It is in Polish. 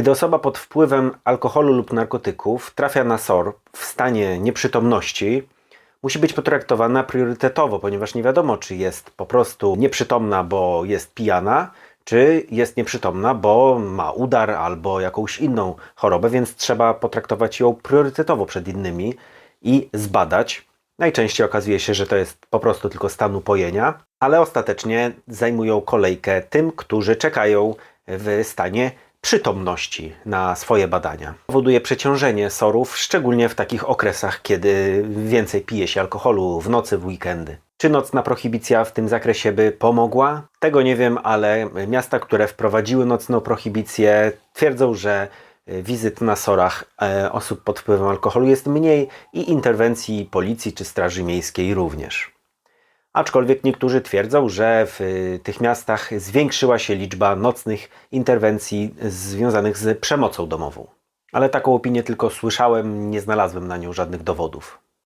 Gdy osoba pod wpływem alkoholu lub narkotyków trafia na SOR w stanie nieprzytomności, musi być potraktowana priorytetowo, ponieważ nie wiadomo, czy jest po prostu nieprzytomna, bo jest pijana, czy jest nieprzytomna, bo ma udar albo jakąś inną chorobę, więc trzeba potraktować ją priorytetowo przed innymi i zbadać. Najczęściej okazuje się, że to jest po prostu tylko stan upojenia, ale ostatecznie zajmują kolejkę tym, którzy czekają w stanie przytomności na swoje badania. Powoduje przeciążenie sorów, szczególnie w takich okresach, kiedy więcej pije się alkoholu w nocy, w weekendy. Czy nocna prohibicja w tym zakresie by pomogła? Tego nie wiem, ale miasta, które wprowadziły nocną prohibicję, twierdzą, że wizyt na sorach e, osób pod wpływem alkoholu jest mniej i interwencji policji czy straży miejskiej również. Aczkolwiek niektórzy twierdzą, że w y, tych miastach zwiększyła się liczba nocnych interwencji związanych z przemocą domową. Ale taką opinię tylko słyszałem, nie znalazłem na nią żadnych dowodów.